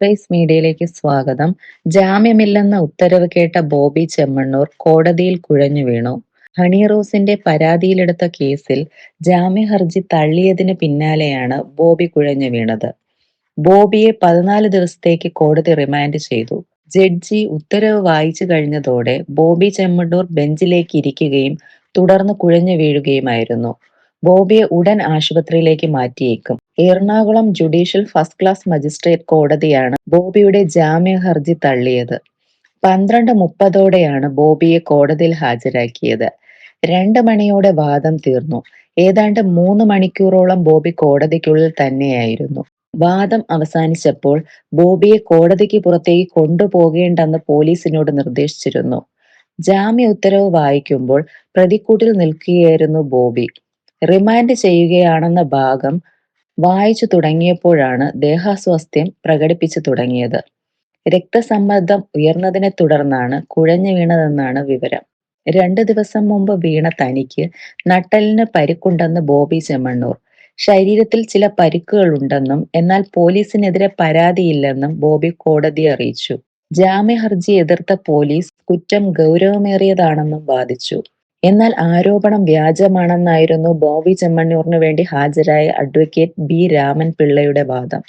Rice മീഡിയയിലേക്ക് സ്വാഗതം. ജാമ്യമില്ലെന്ന ഉത്തരവ് കേട്ട ബോബി ചെമ്മണ്ണൂർ കോടതിയിൽ കുഴഞ്ഞു വീണു. ഹണി റോസിന്റെ പരാതിയിലെടുത്ത കേസിൽ ജാമ്യ ഹർജി തള്ളിയതിന് പിന്നാലെയാണ് ബോബി കുഴഞ്ഞു വീണത്. ബോബിയെ പതിനാല് ദിവസത്തേക്ക് കോടതി റിമാൻഡ് ചെയ്തു. ജഡ്ജി ഉത്തരവ് വായിച്ചു കഴിഞ്ഞതോടെ ബോബി ചെമ്മണ്ണൂർ ബെഞ്ചിലേക്ക് ഇരിക്കുകയും തുടർന്ന് കുഴഞ്ഞു വീഴുകയുമായിരുന്നു. ബോബിയെ ഉടൻ ആശുപത്രിയിലേക്ക് മാറ്റിയേക്കും. Ernakulam judicial first class magistrate കോടതിയാണ് ബോബിയുടെ ജാമ്യ ഹർജി തള്ളിയത്. പന്ത്രണ്ട് മുപ്പതോടെയാണ് ബോബിയെ കോടതിയിൽ ഹാജരാക്കിയത്. രണ്ട് മണിയോടെ വാദം തീർന്നു. ഏതാണ്ട് മൂന്ന് മണിക്കൂറോളം ബോബി കോടതിക്കുള്ളിൽ തന്നെയായിരുന്നു. വാദം അവസാനിച്ചപ്പോൾ ബോബിയെ കോടതിക്ക് പുറത്തേക്ക് കൊണ്ടുപോകേണ്ടെന്ന് പോലീസിനോട് നിർദ്ദേശിച്ചിരുന്നു. ജാമ്യ ഉത്തരവ് വായിക്കുമ്പോൾ പ്രതിക്കൂട്ടിൽ നിൽക്കുകയായിരുന്നു ബോബി റിമാൻഡ് ചെയ്യുകയാണെന്ന ഭാഗം വായിച്ചു തുടങ്ങിയപ്പോഴാണ് ദേഹാസ്വാസ്ഥ്യം പ്രകടിപ്പിച്ചു തുടങ്ങിയത്. രക്തസമ്മർദ്ദം ഉയർന്നതിനെ തുടർന്നാണ് കുഴഞ്ഞു വീണതെന്നാണ് വിവരം. രണ്ടു ദിവസം മുമ്പ് വീണ തനിക്ക് നട്ടലിന് പരിക്കുണ്ടെന്ന് ബോബി ചെമ്മണ്ണൂർ. ശരീരത്തിൽ ചില പരിക്കുകളുണ്ടെന്നും എന്നാൽ പോലീസിനെതിരെ പരാതിയില്ലെന്നും ബോബി കോടതിയെ അറിയിച്ചു. ജാമ്യ ഹർജി എതിർത്ത പോലീസ് കുറ്റം ഗൗരവമേറിയതാണെന്നും വാദിച്ചു. എന്നാൽ ആരോപണം വ്യാജമാണെന്നായിരുന്നു ബോബി ചെമ്മണ്ണൂറിനു വേണ്ടി ഹാജരായ അഡ്വക്കേറ്റ് ബി രാമൻ പിള്ളയുടെ വാദം.